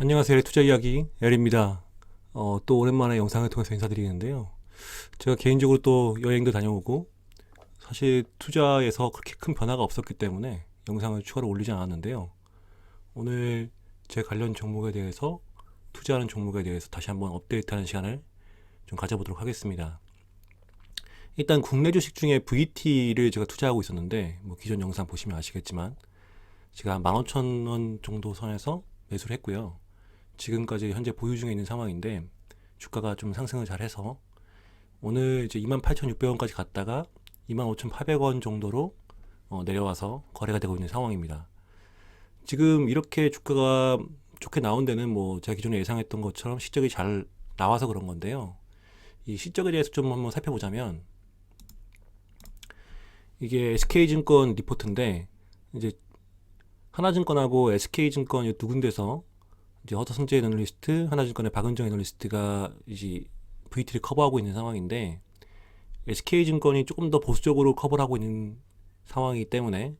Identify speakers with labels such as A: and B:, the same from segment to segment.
A: 안녕하세요. 투자 이야기 엘입니다. 어, 또 오랜만에 영상을 통해서 인사드리는데요. 제가 개인적으로 또 여행도 다녀오고 사실 투자에서 그렇게 큰 변화가 없었기 때문에 영상을 추가로 올리지 않았는데요. 오늘 제 관련 종목에 대해서 투자하는 종목에 대해서 다시 한번 업데이트하는 시간을 좀 가져보도록 하겠습니다. 일단 국내 주식 중에 VT를 제가 투자하고 있었는데 뭐 기존 영상 보시면 아시겠지만 제가 한 15,000원 정도 선에서 매수를 했고요. 지금까지 현재 보유 중에 있는 상황인데 주가가 좀 상승을 잘 해서 오늘 이제 28,600원까지 갔다가 25,800원 정도로 어, 내려와서 거래가 되고 있는 상황입니다. 지금 이렇게 주가가 좋게 나온 데는 뭐 제가 기존에 예상했던 것처럼 실적이 잘 나와서 그런 건데요. 이 실적에 대해서 좀 한번 살펴보자면 이게 SK증권 리포트인데 이제 하나증권하고 SK증권 이두 군데서 이제 허터승재 애널리스트, 하나증권의 박은정 애널리스트가 이제 VT를 커버하고 있는 상황인데 SK증권이 조금 더 보수적으로 커버를 하고 있는 상황이기 때문에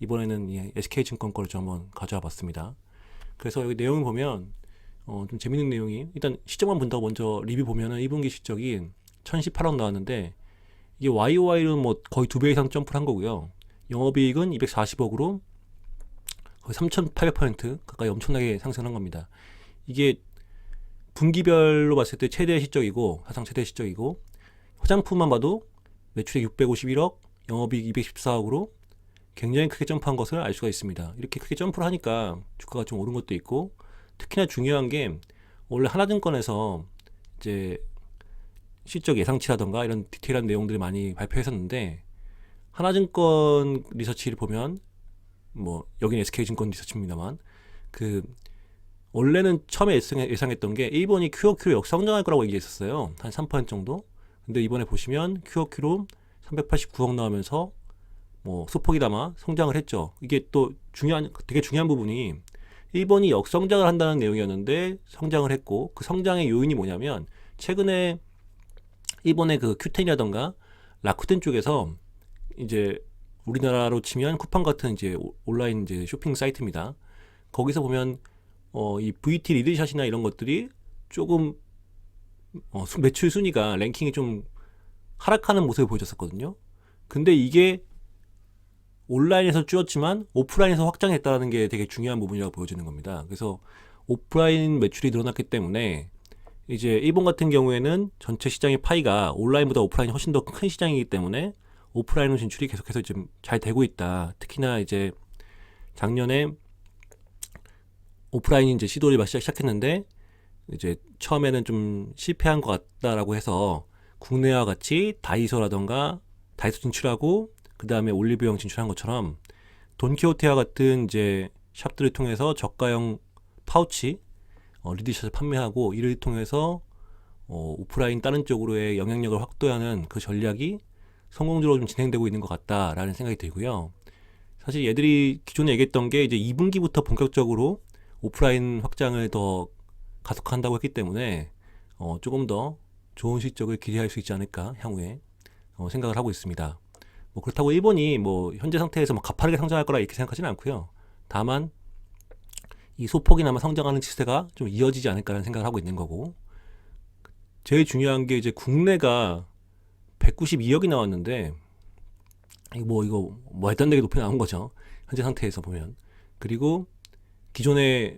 A: 이번에는 이 SK증권 거를 좀 한번 가져와 봤습니다. 그래서 여기 내용을 보면 어, 좀 재밌는 내용이 일단 시점만 본다고 먼저 리뷰 보면은 1분기 실적이 1018억 나왔는데 이게 YOY는 뭐 거의 두 배 이상 점프를 한 거고요. 영업이익은 240억으로 거의 3,800% 가까이 엄청나게 상승한 겁니다. 이게 분기별로 봤을 때 최대 실적이고 사상 최대 실적이고 화장품만 봐도 매출액 651억, 영업이익 214억으로 굉장히 크게 점프한 것을 알 수가 있습니다. 이렇게 크게 점프를 하니까 주가가 좀 오른 것도 있고 특히나 중요한 게 원래 하나증권에서 이제 실적 예상치라던가 이런 디테일한 내용들을 많이 발표했었는데 하나증권 리서치를 보면 뭐 여기는 SK증권 리서치입니다만 그 원래는 처음에 예상- 예상했던 게 일본이 QOQ로 역성장할 거라고 얘기했었어요. 한 3% 정도. 근데 이번에 보시면 QOQ로 389억 나오면서 뭐 소폭이다마 성장을 했죠. 이게 또 중요한 되게 중요한 부분이 일본이 역성장을 한다는 내용이었는데 성장을 했고 그 성장의 요인이 뭐냐면 최근에 일본의 그 큐텐이라던가 라쿠텐 쪽에서 이제 우리나라로 치면 쿠팡 같은 이제 오- 온라인 이제 쇼핑 사이트입니다. 거기서 보면 어, 이 VT 리드샷이나 이런 것들이 조금 어, 수- 매출 순위가 랭킹이 좀 하락하는 모습을 보여줬었거든요. 근데 이게 온라인에서 줄었지만 오프라인에서 확장했다는 게 되게 중요한 부분이라고 보여지는 겁니다. 그래서 오프라인 매출이 늘어났기 때문에 이제 일본 같은 경우에는 전체 시장의 파이가 온라인보다 오프라인이 훨씬 더 큰 시장이기 때문에 오프라인 진출이 계속해서 지금 잘 되고 있다. 특히나 이제 작년에 오프라인이 이제 시도를 막 시작- 시작했는데 이제 처음에는 좀 실패한 것 같다라고 해서 국내와 같이 다이소라던가 다이소 진출하고 그 다음에 올리브영 진출한 것처럼 돈키호테와 같은 이제 샵들을 통해서 저가형 파우치 어, 리드샷을 판매하고 이를 통해서 어, 오프라인 다른 쪽으로의 영향력을 확대하는 그 전략이 성공적으로 좀 진행되고 있는 것 같다라는 생각이 들고요. 사실 얘들이 기존에 얘기했던 게 이제 2분기부터 본격적으로 오프라인 확장을 더 가속한다고 했기 때문에 어, 조금 더 좋은 실적을 기대할 수 있지 않을까 향후에 어, 생각을 하고 있습니다. 뭐 그렇다고 일본이 뭐 현재 상태에서 뭐 가파르게 성장할 거라 이렇게 생각하지는 않고요. 다만 이 소폭이나마 성장하는 추세가 좀 이어지지 않을까라는 생각을 하고 있는 거고 제일 중요한 게 이제 국내가 192억이 나왔는데 뭐 이거 뭐 했던 되게 높이 나온 거죠. 현재 상태에서 보면 그리고 기존에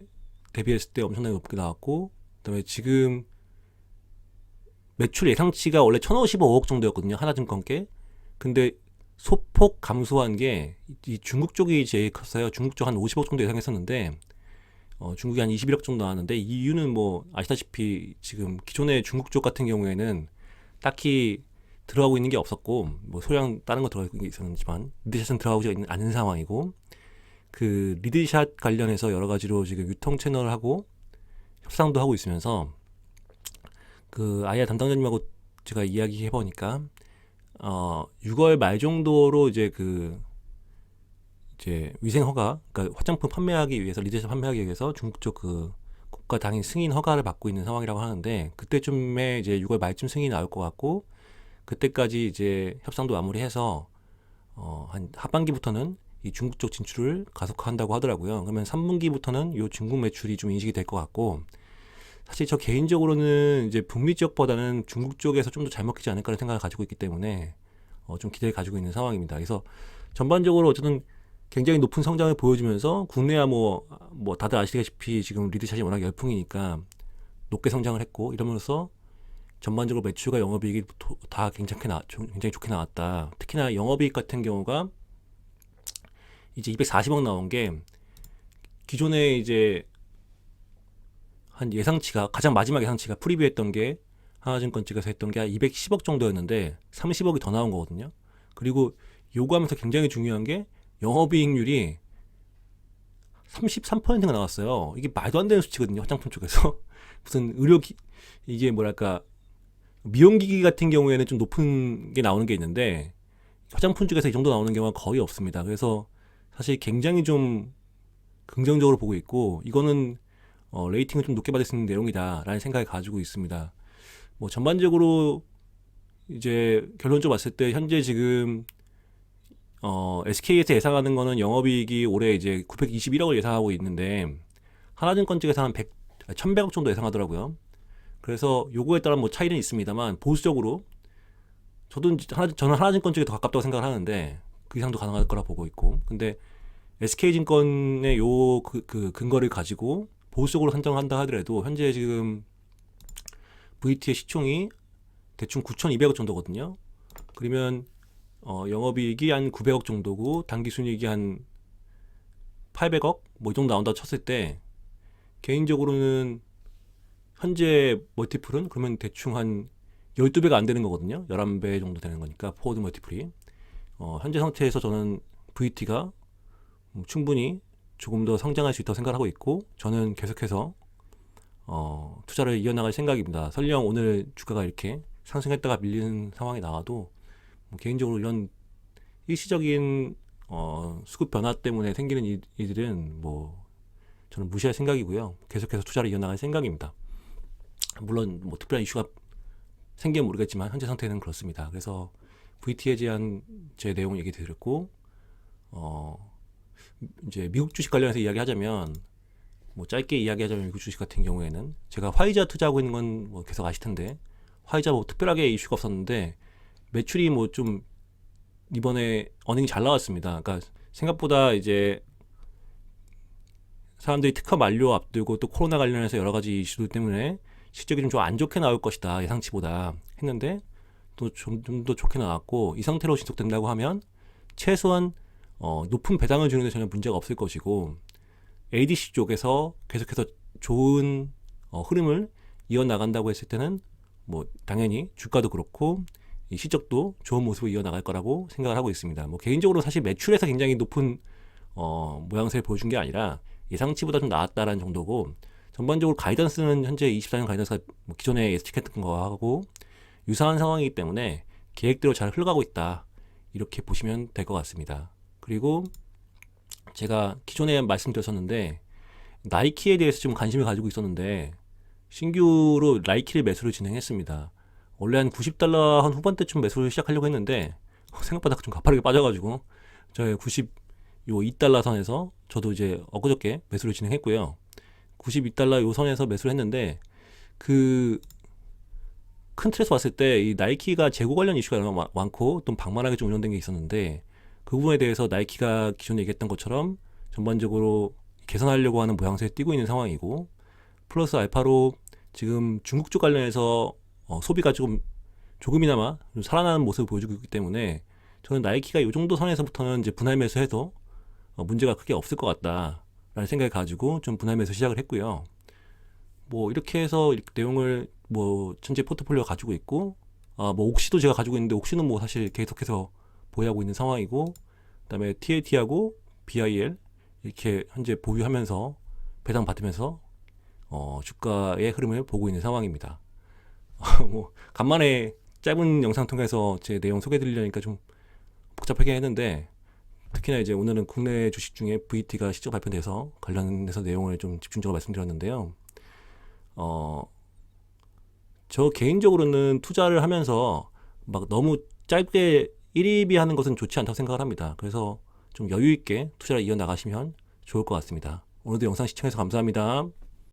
A: 대비했을 때 엄청나게 높게 나왔고 그다음에 지금 매출 예상치가 원래 1,055억 정도였거든요. 하나증권께. 근데 소폭 감소한 게 이 중국 쪽이 제일 컸어요. 중국 쪽 한 50억 정도 예상했었는데 어, 중국이 한 21억 정도 나왔는데 이 이유는 뭐 아시다시피 지금 기존의 중국 쪽 같은 경우에는 딱히 들어가고 있는 게 없었고 뭐 소량 다른 거 들어가고 있는 게 있었지만 리드샷은 들어가고 있는 않은 상황이고 그 리드샷 관련해서 여러 가지로 지금 유통 채널하고 협상도 하고 있으면서 그 아이아 담당자님하고 제가 이야기해 보니까 어 6월 말 정도로 이제 그 이제 위생 허가 그러니까 화장품 판매하기 위해서 리드샷 판매하기 위해서 중국 쪽 그 국가 당인 승인 허가를 받고 있는 상황이라고 하는데 그때쯤에 이제 6월 말쯤 승인이 나올 것 같고 그때까지 이제 협상도 마무리해서 어, 한 하반기부터는 이 중국 쪽 진출을 가속화한다고 하더라고요. 그러면 3분기부터는 요 중국 매출이 좀 인식이 될 것 같고 사실 저 개인적으로는 이제 북미 지역보다는 중국 쪽에서 좀 더 잘 먹히지 않을까라는 생각을 가지고 있기 때문에 어, 좀 기대를 가지고 있는 상황입니다. 그래서 전반적으로 어쨌든 굉장히 높은 성장을 보여주면서 국내야 뭐, 뭐 다들 아시다시피 지금 리드샷이 워낙 열풍이니까 높게 성장을 했고 이러면서 전반적으로 매출과 영업이익이 도- 다 괜찮게 나, 좀 굉장히 좋게 나왔다. 특히나 영업이익 같은 경우가 이제 240억 나온 게 기존에 이제 한 예상치가 가장 마지막 예상치가 프리뷰했던 게 하나증권 측에서 했던 게 한 210억 정도였는데 30억이 더 나온 거거든요. 그리고 요구하면서 굉장히 중요한 게 영업이익률이 33%가 나왔어요. 이게 말도 안 되는 수치거든요. 화장품 쪽에서 무슨 의료 기, 이게 뭐랄까 미용기기 같은 경우에는 좀 높은 게 나오는 게 있는데 화장품 쪽에서 이 정도 나오는 경우가 거의 없습니다. 그래서 사실 굉장히 좀 긍정적으로 보고 있고 이거는 어, 레이팅을 좀 높게 받을 수 있는 내용이다라는 생각을 가지고 있습니다. 뭐 전반적으로 이제 결론적으로 봤을 때 현재 지금 어, SK에서 예상하는 거는 영업이익이 올해 이제 921억을 예상하고 있는데 하나증권 쪽에서 한 100, 1100억 정도 예상하더라고요. 그래서 요거에 따라 뭐 차이는 있습니다만 보수적으로 저도 하나, 저는 하나증권 쪽에 더 가깝다고 생각을 하는데 그 이상도 가능할 거라 보고 있고 근데 SK증권의 요 그, 그 근거를 가지고 보수적으로 산정한다 하더라도 현재 지금 VT의 시총이 대충 9,200억 정도거든요. 그러면 어, 영업이익이 한 900억 정도고 당기순이익이 한 800억 뭐 이 정도 나온다 쳤을 때 개인적으로는 현재 멀티플은 그러면 대충 한 12배가 안 되는 거거든요. 11배 정도 되는 거니까 포워드 멀티플이 어, 현재 상태에서 저는 VT가 음, 충분히 조금 더 성장할 수 있다고 생각하고 있고 저는 계속해서 어, 투자를 이어나갈 생각입니다. 설령 오늘 주가가 이렇게 상승했다가 밀리는 상황이 나와도 뭐 개인적으로 이런 일시적인 어, 수급 변화 때문에 생기는 일, 일들은 뭐 저는 무시할 생각이고요. 계속해서 투자를 이어나갈 생각입니다. 물론 뭐 특별한 이슈가 생기면 모르겠지만 현재 상태는 그렇습니다. 그래서 VT에 대한 제 내용 얘기 드렸고 어 이제 미국 주식 관련해서 이야기하자면 뭐 짧게 이야기하자면 미국 주식 같은 경우에는 제가 화이자 투자하고 있는 건 뭐 계속 아실 텐데 화이자 뭐 특별하게 이슈가 없었는데 매출이 뭐 좀 이번에 어닝이 잘 나왔습니다. 그러니까 생각보다 이제 사람들이 특허 만료 앞두고 또 코로나 관련해서 여러 가지 이슈들 때문에 실적이 좀안 좋게 나올 것이다 예상치보다 했는데 또 좀 좀 더 좋게 나왔고 이 상태로 지속된다고 하면 최소한 어, 높은 배당을 주는 데 전혀 문제가 없을 것이고 ADC 쪽에서 계속해서 좋은 어, 흐름을 이어 나간다고 했을 때는 뭐 당연히 주가도 그렇고 이 실적도 좋은 모습을 이어 나갈 거라고 생각을 하고 있습니다. 뭐 개인적으로 사실 매출에서 굉장히 높은 어, 모양새를 보여준 게 아니라 예상치보다 좀 나았다라는 정도고 전반적으로 가이던스는 현재 24년 가이던스가 뭐 기존에 예측했던 거하고 유사한 상황이기 때문에 계획대로 잘 흘러가고 있다 이렇게 보시면 될 것 같습니다. 그리고 제가 기존에 말씀드렸었는데 나이키에 대해서 좀 관심을 가지고 있었는데 신규로 나이키를 매수를 진행했습니다. 원래 한 90달러 한 후반대쯤 매수를 시작하려고 했는데 생각보다 좀 가파르게 빠져가지고 저희 90요 2달러 선에서 저도 이제 엊그저께 매수를 진행했고요. 92달러 요 선에서 매수를 했는데 그 큰 틀에서 봤을 때 이 나이키가 재고 관련 이슈가 너무 많- 많고 또 방만하게 좀 운영된 게 있었는데 그 부분에 대해서 나이키가 기존에 얘기했던 것처럼 전반적으로 개선하려고 하는 모양새에 띄고 있는 상황이고 플러스 알파로 지금 중국 쪽 관련해서 어, 소비가 조금 조금이나마 좀 살아나는 모습을 보여주고 있기 때문에 저는 나이키가 이 정도 선에서부터는 이제 분할 매수해도 어, 문제가 크게 없을 것 같다 라는 생각을 가지고 좀 분할 매수 시작을 했고요. 뭐 이렇게 해서 내용을 뭐 전체 포트폴리오 가지고 있고 아 뭐 옥시도 제가 가지고 있는데 옥시는 뭐 사실 계속해서 보유하고 있는 상황이고 그다음에 TAT하고 BIL 이렇게 현재 보유하면서 배당 받으면서 어 주가의 흐름을 보고 있는 상황입니다. 뭐 간만에 짧은 영상 통해서 제 내용 소개드리려니까 좀 복잡하게 했는데 특히나 이제 오늘은 국내 주식 중에 VT가 실적 발표돼서 관련해서 내용을 좀 집중적으로 말씀드렸는데요. 어, 저 개인적으로는 투자를 하면서 막 너무 짧게 일입이 하는 것은 좋지 않다고 생각을 합니다. 그래서 좀 여유 있게 투자를 이어 나가시면 좋을 것 같습니다. 오늘도 영상 시청해서 감사합니다.